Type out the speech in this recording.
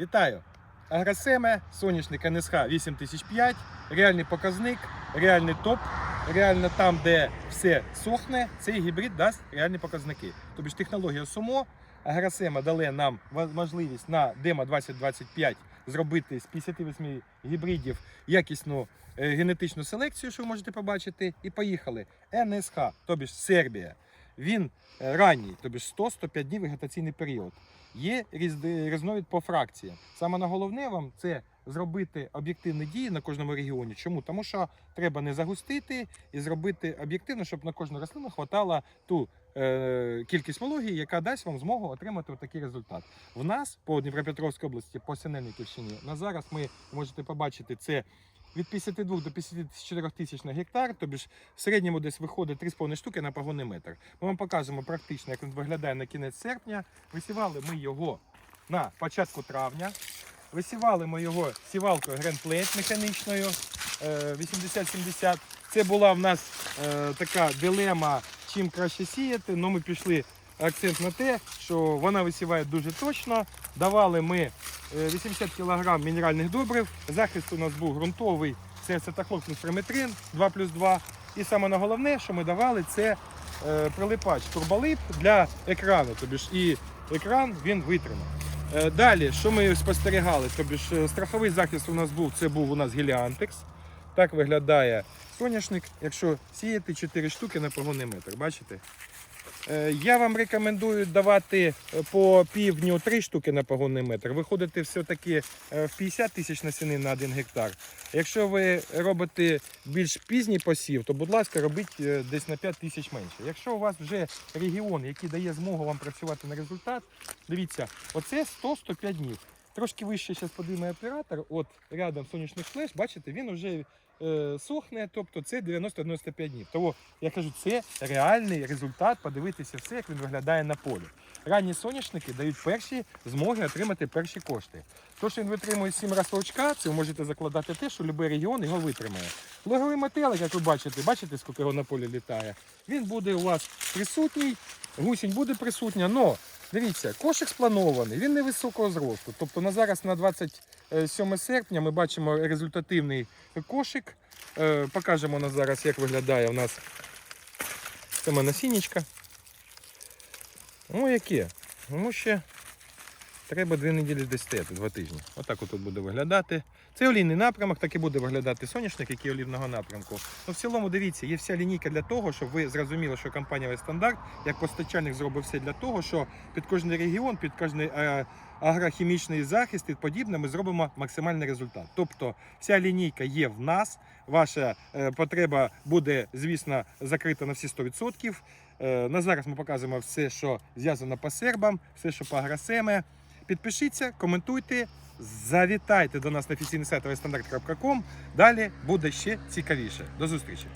Вітаю! Агросеме, соняшник НСХ 8005, реальний показник, реальний топ, реально там, де все сохне, цей гібрид дасть реальні показники. Тобто технологія СУМО, Агросема дали нам можливість на демо 2025 зробити з 58 гібридів якісну е, генетичну селекцію, що ви можете побачити, і поїхали. НСХ, тобі ж Сербія. Він е, ранній, тобі 100-105 днів вегетаційний період. Є різновид по фракціям. Саме головне вам це зробити об'єктивні дії на кожному регіоні. Чому? Тому що треба не загустити і зробити об'єктивно, щоб на кожну рослину хватала ту е, кількість вологі, яка дасть вам змогу отримати такий результат. В нас по Дніпропетровській області, по Синельниківщині, на зараз ми можете побачити це. Від 52 до 54 тисяч на гектар, тобі ж в середньому десь виходить 3,5 штуки на погонний метр. Ми вам покажемо практично, як він виглядає на кінець серпня. Висівали ми його на початку травня. Висівали ми його сівалкою Grand механічною е, 80-70. Це була в нас е, така дилема, чим краще сіяти. Ну, ми пішли акцент на те, що вона висіває дуже точно. Давали ми е, 80 кг мінеральних добрив. Захист у нас був ґрунтовий. Це ацетахлоксин ферметрин 2 плюс 2. І саме на головне, що ми давали, це е, прилипач турболип для екрану. Тобі ж і екран він витримав. Е, Далі, що ми спостерігали? Тобі ж е, страховий захист у нас був, це був у нас Геліантекс. Так виглядає соняшник, якщо сіяти 4 штуки на погонний метр. Бачите? Е, Я вам рекомендую давати е, по півдню 3 штуки на погонний метр. Виходите все-таки е, в 50 тисяч насіни на 1 гектар. Якщо ви робите більш пізній посів, то будь ласка, робіть десь на 5 тисяч менше. Якщо у вас вже регіон, який дає змогу вам працювати на результат, дивіться, оце 100-105 днів. Трошки вище зараз подивимо оператор. От рядом сонячний флеш, бачите, він вже е, сохне, тобто це 90-95 днів. Тому я кажу, це реальний результат, подивитися все, як він виглядає на полі. Ранні соняшники дають перші змоги отримати перші кошти. То, що він витримує 7 разів толчка, це ви можете закладати те, що будь-який регіон його витримає. Логовий метелик, як ви бачите, бачите, скільки його на полі літає. Він буде у вас присутній, гусінь буде присутня, але дивіться, кошик спланований, він невисокого зросту. Тобто на зараз на 27 серпня ми бачимо результативний кошик. Е, Покажемо на зараз, як виглядає у нас саме насіннячка. Ну, яке? Ну, ще треба дві неділі десь стояти, два тижні. Отак от буде виглядати. Це олійний напрямок, так і буде виглядати соняшник, який олівного напрямку. Ну, в цілому, дивіться, є вся лінійка для того, щоб ви зрозуміли, що компанія Стандарт як постачальник зробив все для того, що під кожний регіон, під е, агрохімічний захист і подібне, ми зробимо максимальний результат. Тобто вся лінійка є в нас. Ваша е, потреба буде, звісно, закрита на всі 100%. Е, на зараз ми показуємо все, що зв'язано по сербам, все, що по агросеме. Підпишіться, коментуйте, завітайте до нас на офіційний сайт стандарт.ком. Далі буде ще цікавіше. До зустрічі!